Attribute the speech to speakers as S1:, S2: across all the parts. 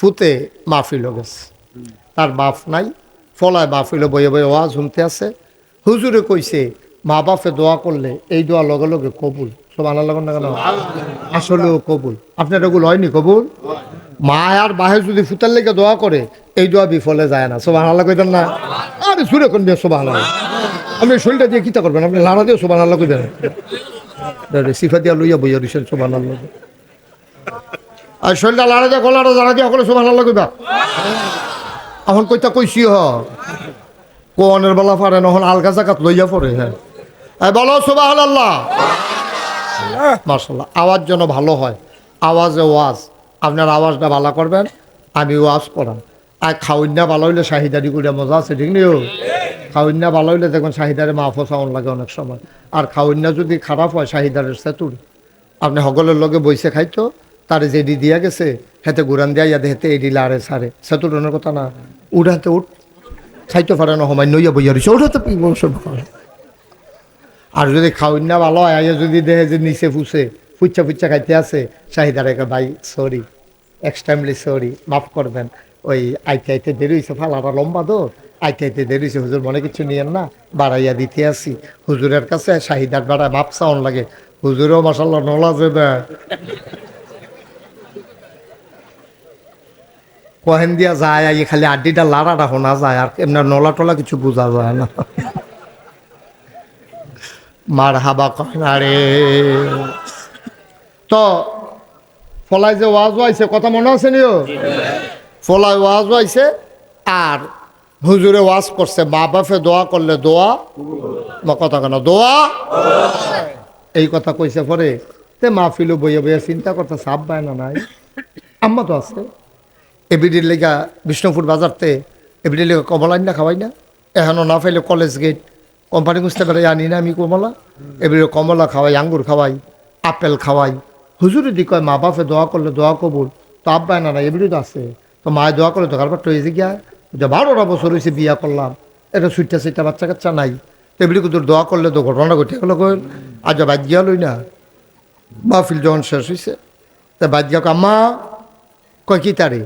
S1: ফুতে মাহফিল গেছে। তার বাপ নাই ফলায় মাহফিল বয়ে বয়ে ওয়াজ শুনতে আছে। হুজুরে কইছে মা বাপে দোয়া করলে এই দোয়া লগে লগে কবুল। সব আল্লাহ না কেন? আসলেও কবুল। আপনার এগুলো হয়নি কবুল? মা আর বাহে যদি ফুতার লেগে দোয়া করে এই দোয়া বিফলে যায় না। সব আল্লাহ কইতেন না? আরে সুরে কোন দিয়ে সব আল্লাহ আপনি শরীরটা দিয়ে কিতা করবেন? আপনি লাড়া দিয়ে সব আল্লাহ কইতেন সিফা দিয়া লইয়া বইয়া দিছেন সব আল্লাহ আর শরীরটা লাড়া দিয়া গলাটা জানা দিয়া সকলে আল্লাহ কইবা। এখন কইতা কইছি হ। কোয়ানের বেলা পারে নহন আলগা জাকাত লইয়া পড়ে হ্যাঁ বলো সুবাহ আল্লাহ মার্শাল্লাহ আওয়াজ যেন ভালো হয়। আওয়াজে ওয়াজ। আপনার আওয়াজটা ভালো করবেন, আমি ওয়াজ করাম আর খাউন্যা ভালো হইলে শাহিদারি করে মজা আছে, ঠিক নিও খাউন্যা ভালো হইলে দেখবেন শাহিদারে মাফো সাউন লাগে অনেক সময়। আর খাউন্যা যদি খারাপ হয়, শাহিদারের সেতুর। আপনি সকলের লগে বইসে খাইতো তারে যেডি দিয়া গেছে হেতে গুরান দিয়া ইয়াদে হেতে এডি লারে সারে। সেতুটনের কথা না, উঠাতে উঠ। খাইতে পারে না সময় নইয়া বইয়া রয়েছে সব আর যদি খাওয়ান না ভালো আইয়া যদি দেখে যে নিচে ফুসে ফুচ্চা ফুচ্চা খাইতে আছে চাহিদার একে ভাই সরি এক্সট্রিমলি সরি মাফ করবেন। ওই আইতে আইতে দেরি হয়েছে ফালাটা লম্বা তো। আইতে আইতে দেরি হয়েছে হুজুর মনে কিছু নিয়েন না। বাড়াইয়া দিতে আসি। হুজুরের কাছে শাহিদার বাড়ায় মাপ চাউন লাগে। হুজুরও মশাল্লা নলা যাবে কহেন দিয়া যায়, আই খালি আড্ডিটা, লাড়াটা শোনা যায়, আর এমনি নলা টলা কিছু বোঝা যায় না। মার হাবা কনারে তো, ফলাই যে ওয়াজ আইছে কথা মনে আছে নিও ফলাই ওয়াজ আইছে আর হুজুরে ওয়াজ করছে মা বাপে দোয়া করলে দোয়া মা কথা কেন দোয়া। এই কথা কইছে পরে, তে মাহফিলও বইয়ে বইয়ে চিন্তা করতে সাপ পায় না নাই? আম্মা তো আছে। এবিডির লেগা বিষ্ণুপুর বাজারতে এবিডির লেগা কমলাইন না খাওয়াই না। এখনও না পাইলে কলেজ গেট। কোম্পানি খুঁজতে পারে আনি না আমি কমলা। এবারে কমলা খাওয়াই আঙ্গুর খাওয়াই আপেল খাওয়াই। হুজুরি দি কয় মা বাপে দোয়া করলে দোয়া কবুল। তো আব্বায় না না এবারে তো আছে। তো মায়ে দোয়া করলে তো কারবার তো যে গিয়া। যে বারোটা বছর হয়েছে বিয়া করলাম। এটা সুইটা সুইটা বাচ্চা কাচ্চা নাই। তো এবারে কিন্তু দোয়া করলে তো ঘটনা ঘটে গেলো কই? আজ বাদ গিয়া লই না। মাহফিল যখন শেষ হয়েছে তা বাদ গিয়া কয়, আম্মা কয় কি তারে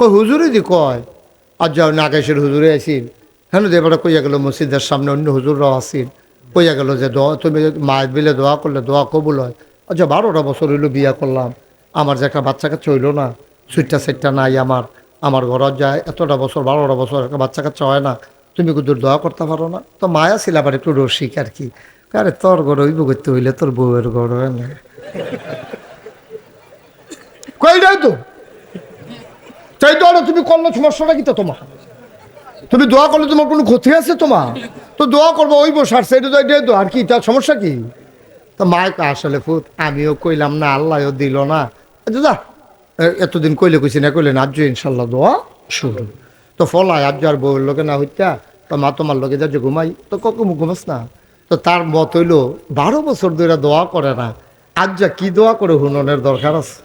S1: কই হুজুরে দি কয়। আর যাও নাগেশের হুজুরে আসিল হ্যাঁ এবারে কইয়া গেল মসজিদের সামনে অন্য হুজুররাও আসিল কইয়া গেল যে দোয়া, তুমি মা বিলে দোয়া করলে দোয়া কবুল হয়। আচ্ছা বারোটা বছর হইল বিয়া করলাম। আমার যে একটা বাচ্চা কাচ্চা হইল না, সুইটটা সেটটা নাই আমার। আমার ঘরত যায়, এতটা বছর, বারোটা বছর একটা বাচ্চা কাচ্চা হয় না। তুমি কিন্তু দোয়া করতে পারো না? তো মায়া ছিল আবার একটু রসিক আর কি। আরে, তোর ঘর হইব করতে হইলে তোর বউয়ের ঘর হয় না। কইটাই তো? তাই তো তুমি করল সমস্যাটা কি তো তোমার? তুমি দোয়া করলে তোমার কোনো ক্ষতি আছে তোমার? তো দোয়া করব, ওই বসার সেটা তো তো, আর কি, তার সমস্যা কি? তো মায়কে আসলে ফুট আমিও কইলাম না, আল্লাহও দিল না। আচ্ছা যা এতদিন কইলে কইছি না, কইলে না আজ ইনশাল্লাহ দোয়া শুরু। তো ফলায় আজ আর বউর লোকে না হইতা তো মা তোমার লোকে যা যে ঘুমাই, তো কখন ঘুমাস না। তো তার মত হইল, বারো বছর ধরে দোয়া করে না। আজ যা কি দোয়া করে হুননের দরকার আছে?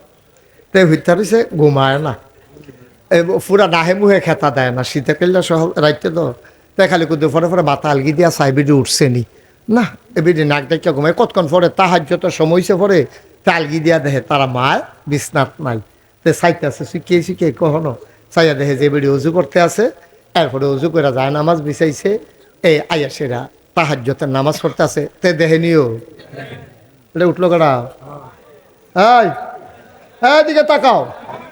S1: তাই হইতে রয়েছে ঘুমায় না। পুরা নাহে মুহে খেতা দেয় না, শীতে কেল্লা সহ রাইতে তো তাই খালি কুদে ফরে ফরে মাথা আলগি দিয়া সাইবিডি উঠছে নি। না এবিডি নাক ডাকিয়া ঘুমায় কতক্ষণ পরে তাহার যত সময়ছে তা আলগি দিয়া দেহে তারা মায়, বিছনাত নাই। তে সাইতে আছে শিখিয়ে শিখিয়ে কখনো চাইয়া দেহে যে বেডি উজু করতে আছে, এরপরে উজু করে যায়, নামাজ বিছাইছে, এই আয়াসেরা তাহার নামাজ পড়তে আছে, তে দেহে নিও। এটা উঠল এই হ্যাঁ দিকে তাকাও।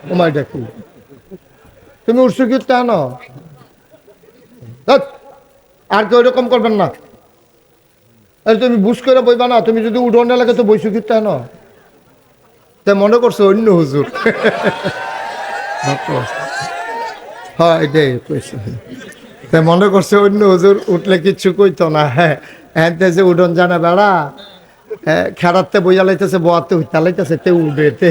S1: তোমায় দেখি তুমি উঠছো কি কেন? আর কেউ এরকম করবেন না। তুমি বুঝ করে বইবা না তুমি যদি উঠোন লাগে তো বইছো কি কেন? তা মনে করছ অন্য হুজুর। হ্যাঁ এটাই তা মনে করছে অন্য হুজুর উঠলে কিচ্ছু কইতো না হ্যাঁ। হ্যাঁ যে উঠোন জানা বেড়া হ্যাঁ খেরাতে বইয়া লাইতেছে বোয়াতে হইতা লাইতেছে তে উঠে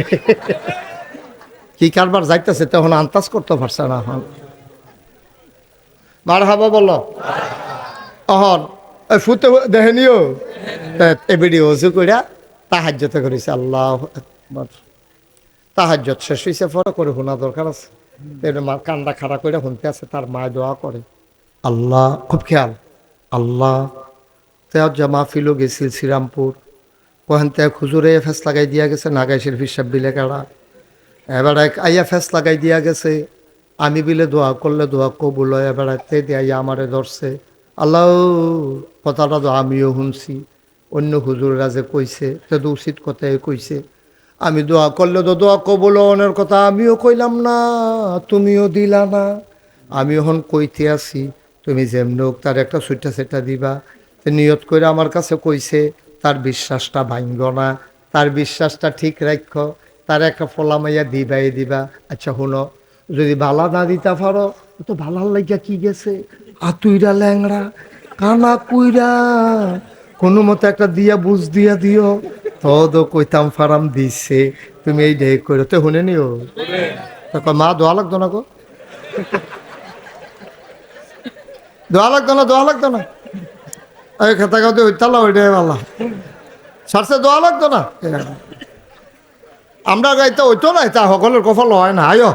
S1: কি কারবার যাইতেছে তখন আন্তাজ করতে পারছে না এখন। মার হাবা বলো। অহন ফুতে দেখে নিও। এবিডি অজু করিয়া তাহাজ্যতে করেছে, আল্লাহ তাহাজ্যত শেষ হয়েছে পরে করে শোনা দরকার আছে। মা কান্দা খাড়া করে শুনতে আছে, তার মায় দোয়া করে। আল্লাহ, খুব খেয়াল। আল্লাহ তেও জামা ফিলো গেছিল শ্রীরামপুর, ওখান থেকে খুজুরে ফেস লাগাই দিয়া গেছে, নাগাইশের হিসাব বিলে কাড়া এবার এক আইয়া ফেস লাগাই দিয়া গেছে। আমি বিলে দোয়া করলে দোয়া কবুল হয়, এবার তে দিয়ে আইয়া আমারে ধরছে। আল্লাহ, কথাটা তো আমিও শুনছি। অন্য হুজুররা যে কইছে, সে তো উচিত কথাই কইছে। আমি দোয়া করলে তো দোয়া কবুল হওয়ার কথা আমিও কইলাম না, তুমিও দিলা না। আমি এখন কইতে আছি, তুমি যেমনি হোক তার একটা সুইটা সেটা দিবা। নিয়ত করে আমার কাছে কইছে, তার বিশ্বাসটা ভাঙ্গ না, তার বিশ্বাসটা ঠিক রাখ তার একটা ফলামাইয়া দিবাই দিবা দিবা। আচ্ছা শুনো যদি বালা না দিতে পারো তো ভালার লাগিয়া কি গেছে? আতুইরা ল্যাংড়া কানা কুইরা। কোনো মতো একটা দিয়া বুঝ দিয়া দিও। তো তো কইতাম ফারাম দিছে তুমি এই ডে করে তো শুনে নিও। তো কয়, মা দোয়া লাগতো না গো? দোয়া লাগতো না দোয়া লাগতো না? এই খেতা খাতে ওইতালা ওইটাই ভালো সারছে দোয়া লাগতো না? আমরা গাইতে ওইতো না তা সকলের কফল হয় না, আয়ো।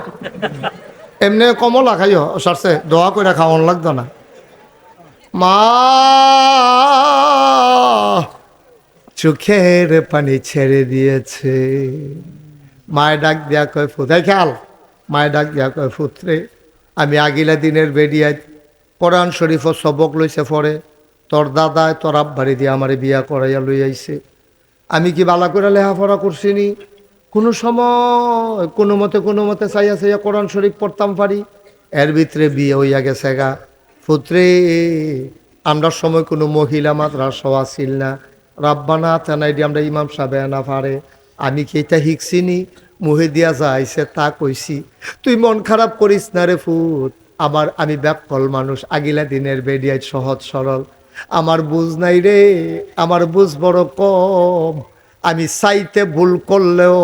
S1: এমনি কমলা খাইও, সারছে, দোয়া করে খাওয়ান লাগতো না। মা, চোখের পানি ছেড়ে দিয়েছে। মায়ের ডাক দেয়া কয় ফুতাই খেয়াল, মায়ের ডাক দেয়া কয় ফুত্রে আমি আগিলা দিনের বেরিয়ায় কোরআন শরীফ সবক লইছে পরে, তোর দাদায় তোর আব্বারি দিয়ে আমারে বিয়া করাইয়া লই আইছে আমি কি বালা করে লেখাপড়া করছিনি কোনো সময়, কোনো মতে কোনো মতে চাইয়া চাইয়া কোরআন শরীফ পড়তাম পারি। এর ভিতরে বিয়ে হইয়া গেছে গা। পুত্রে, আমরা সময় কোনো মহিলা মাদ্রাসাও আসিল না। রাব্বানা তেনাই আমরা ইমাম সাহেব না পারে। আমি কি এটা শিখছিনি মুহে দিয়া যাইছে তা কইছি। তুই মন খারাপ করিস না রে ফুট আমার আমি ব্যাকল মানুষ, আগিলা দিনের বেডিয়ায় সহজ সরল। আমার বুঝ নাই রে, আমার বুঝ বড় কম। আমি চাইতে ভুল করলেও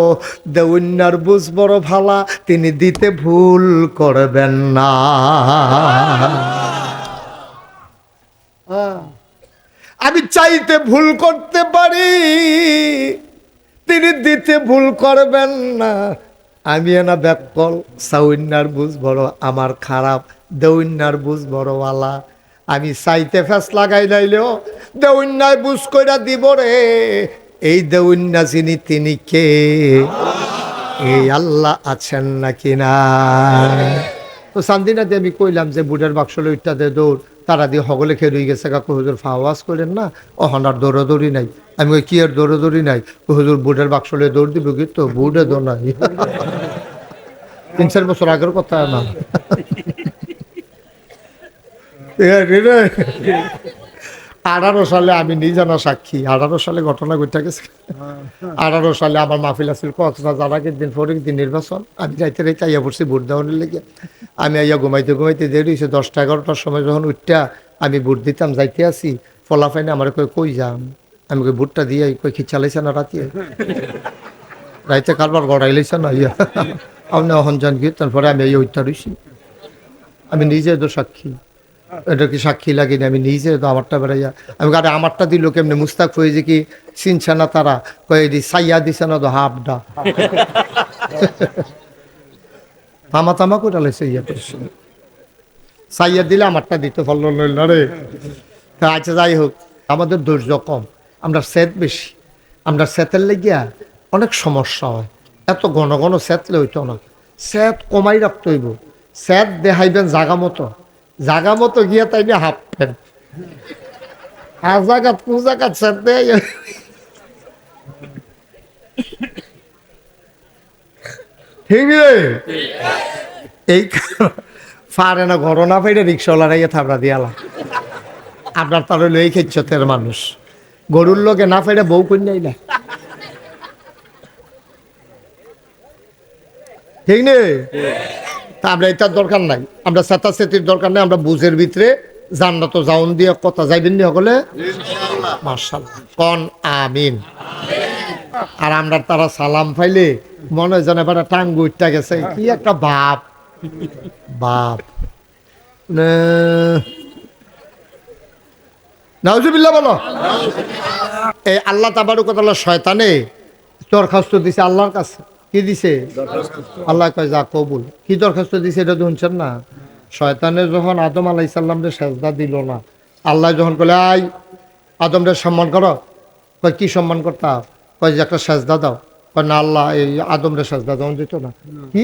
S1: দেউন্যার বুঝ বড় ভালা, তিনি দিতে ভুল করবেন না। আমি চাইতে ভুল করতে পারি, তিনি দিতে ভুল করবেন না। আমি না ব্যাকল সাউন্যার বুঝ বড় আমার খারাপ, দেউন্যার বুঝ বড়ওয়ালা আমি চাইতে ফেস লাগাই লাইলেও দেউন্যায় বুঝ কইরা দিব রে। এই দেউন্যা যিনি তিনি কে? এই আল্লাহ আছেন নাকি না? তো সান্দিনাতে আমি কইলাম যে বুটের বাক্স লইটা দে, দৌড়। তারা দিয়ে হগলে খেয়ে রয়ে গেছে কাকু, হুজুর ফাওয়াজ করেন না? অহন আর দৌড়াদৌড়ি নাই। আমি কই, কি আর দৌড়াদৌড়ি নাই? হুজুর বুটের বাক্স লয়ে দৌড় দিব কি তো? বুটে দৌড় নাই। তিন চার বছর আগের কথা না। আঠারো সালে আমি নিজে না সাক্ষী। আঠারো সালে ঘটনা ঘটে গেছে। আঠারো সালে আমার মাহফিল আছিল কতটা যারা দিন পরে দিন নির্বাচন। আমি যাইতে রেখে আইয়া পড়ছি ভোট দেওয়ার লেগে। আমি আইয়া ঘুমাইতে ঘুমাইতে দেরি হয়েছে দশটা এগারোটার সময় যখন উঠটা আমি ভোট দিতাম যাইতে আসি ফলাফাইনে আমার কই কই যাম? আমি কই ভোটটা দিয়ে কই কি চালাইছে না রাতে? রাইতে কারবার গড়াই লাইছে না ইয়া আপনি অহন যান গিয়ে তারপরে আমি এই উঠটা রইছি। আমি নিজে তো সাক্ষী। এটা কি সাক্ষী লাগেনি? আমি নিজে তো আমারটা বেড়াইয়া আমি আরে আমারটা দিল কেমনি? মুস্তাক হয়ে যে কি চিনছে না তারা? কয়ে দি সাইয়া দিছে না তো হাফডা? তামা তামা করে লাইছে ইয়া সাইয়া দিলে আমারটা দিতে পারল না রে। তা আচ্ছা যাই হোক, আমাদের ধৈর্য কম। আমরা সেত বেশি। আমরা সেতের লেগিয়া অনেক সমস্যা হয়। এত ঘন ঘন সেতলে হইতো না। সেত কমাই রাখতে হইব। সেত দেখাইবেন জাগা মতো। জাগা মতো গিয়া তাই নিয়ে হাফ ফেন আর জাগাত কোন জাগাত সেত দেয়? ঠিক রে? এই পারে না ঘটনা পাইলে রিক্সাওয়ালা রাইয়া থাবড়া দিয়ালা আপনার তার এই খেচ্ছতের মানুষ। গরুর লোকে না পাইলে বউ কন্যাই না ঠিক নেই তা আমরা এটার দরকার নাই। আমরা সেতা সেতির দরকার নাই আমরা বুঝের ভিতরে জান্নাত জাউন দিয়ে কথা যাইবেন নি হলে মার্শাল কন? আমিন। আর আমরা তারা সালাম পাইলে মনে হয় যেন এবার টাঙ্গু উঠটা গেছে। কি একটা বাপ। বাপ। নাউজুবিল্লাহ বলো। এই আল্লাহ তাবারু কথা শয়তানে দরখাস্ত দিছে আল্লাহর কাছে। কি দিছে? আল্লাহ কয়, যা কবুল। কি দরখাস্ত দিছে এটা শুনছেন না? শয়তানে যখন আদম আলাই সাল্লামরে সেজদা দিল না, আল্লাহ যখন কলে আই আদমরে সম্মান করো। কয়, কি সম্মান করতা? কয়, যে একটা সেজদা দাও। কয়, না, আল্লাহ, এই আদমরে সাজদা দেওয়া যেত না। কি?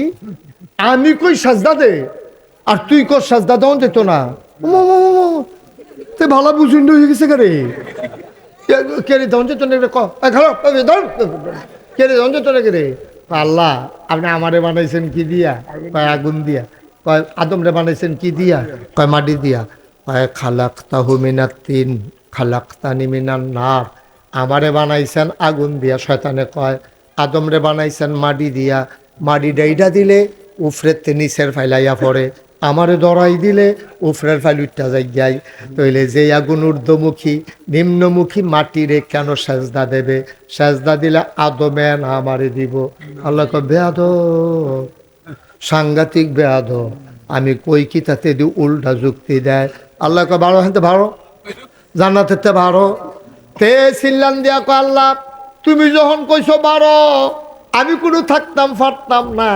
S1: আমি কই সাজদা দে? আর তুই কর সাজদা দেওয়া যেত না। তে ভালো বুঝুন হয়ে গেছে কারে? কেরে দেওয়া যেত না রে, ক। কেরে দেওয়া যেত না রে? আল্লাহ, আপনি আমারে বানাইছেন কি দিয়া? কয় আগুন দিয়া। কয় আদমরে বানাইছেন কি দিয়া? কয় মাটি দিয়া। কয় খালাক তাহু মিনার তিন খালাক তানিমিনার নার। আমারে বানাইছেন আগুন দিয়া, শয়তানে কয়, আদমরে বানাইছেন মাটি দিয়া। মাটি ডাইডা দিলে উফরের সের ফাইলাইয়া পড়ে। আমারে দরাই দিলে উফরের ফাইল উঠটা যাই। তইলে যে আগুন ঊর্ধ্বমুখী, নিম্নমুখী মাটিরে কেন সেজদা দেবে? সেজদা দিলে আদমে না আমারে দিব। আল্লাহ কয় বেয়াদ সাংঘাতিক বেয়াদ আমি কই কি তাতে দি উল্টা যুক্তি দেয়? আল্লাহ কয়, বারো হাতে ভালো জান্নাতেতে ভালো তে সিল্লান দিয়া কয়, আল্লাহ, তুমি যখন কইছো বারো, আমি কোনো থাকতাম ফারতাম না।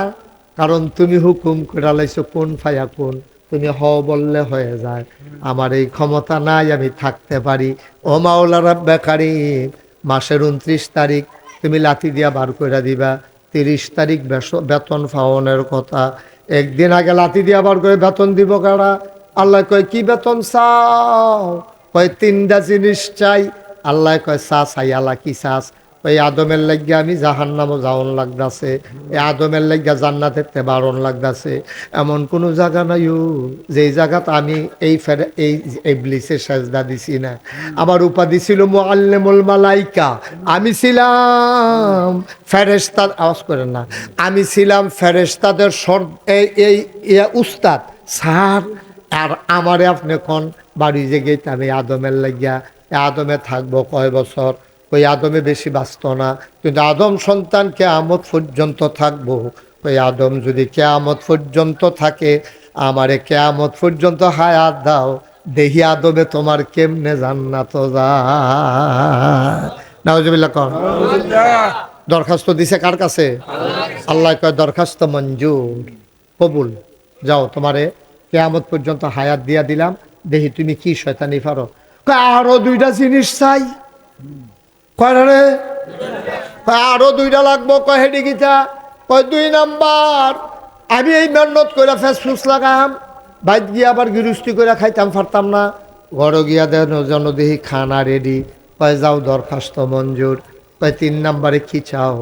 S1: কারণ তুমি হুকুম করে লাইছো কোন ফায়া কোন? তুমি হ বললে হয়ে যায়। আমার এই ক্ষমতা নাই, আমি থাকতে পারি। ও মাওলারা বেকারি মাসের উনত্রিশ তারিখ তুমি লাথি দিয়া বার করে দিবা। তিরিশ তারিখ বেতন ফাওনের কথা। একদিন আগে লাথি দিয়া বার করে বেতন দিব কারা? আল্লাহ কয়, কি বেতন চাও? কয়, তিনটা জিনিস চাই। আল্লাহ কয়, চা চাই, আল্লাহ কি চাস? ওই আদমের লাগিয়া আমি জাহান নামও যাওন লাগতাছে। এই আদমের লাগিয়া জান্নাতের তে বারণ লাগতাছে। এমন কোনো জায়গা নাই ও, যেই জায়গাত আমি এই ফের এই এই সাজদা দিছি না। আমার উপাধি ছিল মোয়াল্লেমুল মালাইকা। আমি ছিলাম ফেরেস্তাদ আওয়াজ করেন না। আমি ছিলাম ফেরেস্তাদের সর এই উস্তাদ স্যার। আর আমারে আপনি কোন বাড়ি গেতে আমি আদমের লাগিয়া। আদমে থাকব কয় বছর? ওই আদমে বেশি বাঁচত না। কিন্তু আদম সন্তান কেয়ামত পর্যন্ত থাকব। ওই আদম যদি কেয়ামত পর্যন্ত থাকে, আমারে কেয়ামত পর্যন্ত হায়াত দাও। দেহি আদমে তোমার কেমনে জান্নাত কর দরখাস্ত দিছে কার কাছে? আল্লাহ কয়, দরখাস্ত মঞ্জুর। কবুল। যাও, তোমারে কেয়ামত পর্যন্ত হায়াত দিয়া দিলাম। দেহি, তুমি কি শয়তানি পারো আরও দুইটা জিনিস চাই। কয় রে? কয়, আরও দুইটা লাগবো, কয় হেডি গীতা? কয়, দুই নাম্বার। আমি এই মেহনত করে ফেসফুস লাগাম, বাইত গিয়ে আবার গৃহস্থী করে খাইতাম পারতাম না। ঘরে গিয়া দেন দেখি খানা রেডি। কয়, যাও দরখাস্ত মঞ্জুর। কয়, তিন নাম্বারে কি চাও?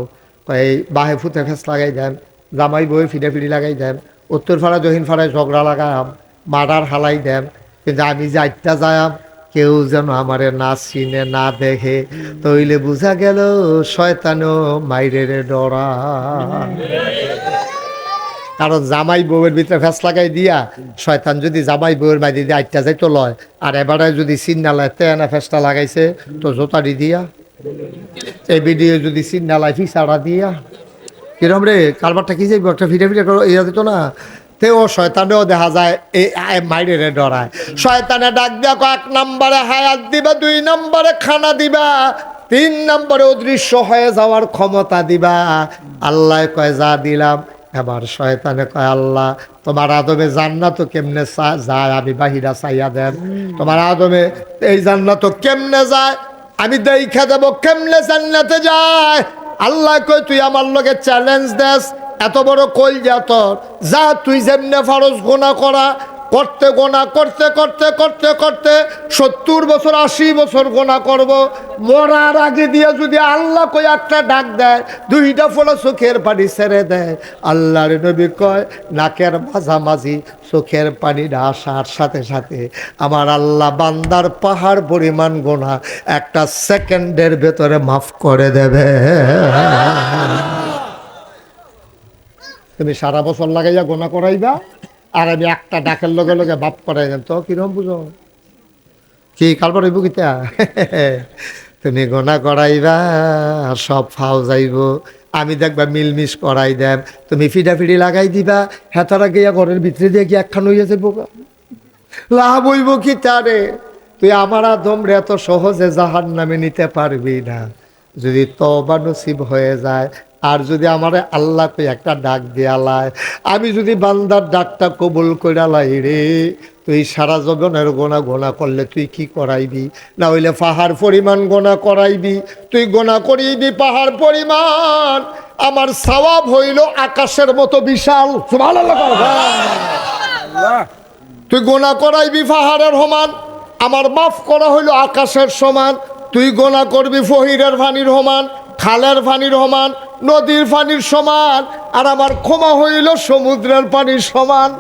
S1: কয় বাহে ফুতে ফেস লাগাই দেন, জামাই বই ফিরে ফিরি লাগাই দেন উত্তর ফাড়া দক্ষিণ ফাড়ায় ঝগড়া লাগাম, মার্ডার হালাই দেন, কিন্তু আমি যে আটটা যায়াম কেউ যেন আমারে না চিনে, না দেখে। তইলে বুঝা গেল শয়তানো মাইরের ডরা। কারণ জামাই বউয়ের ভিতরে ফ্যাস লাগাই দিয়া, শয়তান যদি জামাই বউয়ের বাইরে দিয়ে আটটা যাইতো লয়, আর এবারে যদি চিন্না লয় তেনা ফ্যাসটা লাগাইছে, তো জোতারি দিয়া। এই ভিডিও যদি চিন্না লাই ফিসাড়া দিয়া। কিরম রে, কারবারটা কি যাইব? একটা ফিরে ফিরে করো ইয়া তো না। তেও শয়তানেও দেখা যায় এই মাইরে ডরায়। শয়তানে ডাক দিয়া এক নম্বরে হায়াত দিবা, দুই নম্বরে খানা দিবা, তিন নম্বরে অদৃশ্য হয়ে যাওয়ার ক্ষমতা দিবা। আল্লাহ কয়, যা দিলাম। এবার শয়তানে কয়, আল্লাহ, তোমার আদমে জান্নাত কেমনে যায়? আমি বাহিরা চাইয়া দেন। তোমার আদমে এই জান্নাত কেমনে যায়? আমি দেখা দেব, কেমনে জান্নাতে যায়? আল্লাহ কয়, তুই আমার লগে চ্যালেঞ্জ দেস। এত বড় কল যা যা তুই যেমনে ফারজ গোনা করা, করতে গোনা, করতে করতে করতে করতে সত্তর বছর, আশি বছর গোনা করব। মরার আগে দিয়ে যদি আল্লাহ কই একটা ডাক দেয়, দুইটা ফোলা চোখের পানি ছেড়ে দেয়। আল্লাহর নবী কয়, নাকের মাঝামাঝি চোখের পানিটা আসার সাথে সাথে আমার আল্লাহ বান্দার পাহাড় পরিমাণ গোনা একটা সেকেন্ডের ভেতরে মাফ করে দেবে। তুমি সারা বছর লাগাইয়া গোনা করাইবা, আর আমি একটা ডাকের লগে লগে বাপ করাই দেন। তো কিরম বুঝো? কি কালবার হইব কিতা? তুমি গোনা করাইবা, আর সব ফাও যাইব। আমি দেখবা মিলমিশ করাই দেব তুমি ফিডা ফিডি লাগাই দিবা, হেতারা গিয়া ঘরের ভিতরে দিয়ে কি একখান হইয়া গা? লাভ হইব কি তারে তুই আমার আদম রে, এত সহজে জাহান নামে নিতে পারবি না। যদি তবা নসিব হয়ে যায় আর যদি আমার আল্লাহ কই একটা ডাক দেয়ালায় আমি যদি বান্দার ডাকটা কবুল কইরালাই রে তুই সারা জগনের গোনা গোনা করলে তুই কি করাইবি? না হইলে পাহাড় পরিমাণ গোনা করাইবি। তুই গোনা করিবি পাহাড় পরিমাণ। আমার সওয়াব হইল আকাশের মতো বিশাল। তুই গোনা করাইবি পাহাড়ের সমান। আমার মাফ করা হইল আকাশের সমান। তুই গোনা করবি ফহিরের ফানির সমান। খালের পানির সমান, নদীর পানির সমান, আর আমার ক্ষমা হইল সমুদ্রের পানির সমান।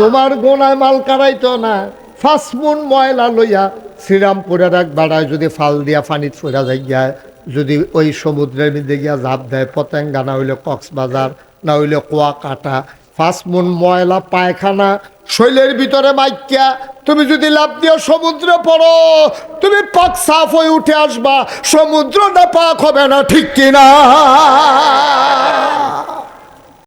S1: তোমার গোনায় মাল কারাইতো না ফাসমুন ময়লা লইয়া শ্রীরামপুরের এক বেড়ায় যদি ফাল দিয়া ফানিত ফেরা যাই গিয়া যদি ওই সমুদ্রের মধ্যে গিয়া ঝাঁপ দেয়, পতেঙ্গা না হইলে কক্সবাজার, না হইলে কুয়াকাটা ফাসমুন ময়লা পায়খানা শৈলের ভিতরে মাইকিয়া তুমি যদি লাভ দিয়ে সমুদ্রে পড়ো, তুমি পাক সাফ হয়ে উঠে আসবা, সমুদ্রটা পাক হবে না, ঠিক কিনা?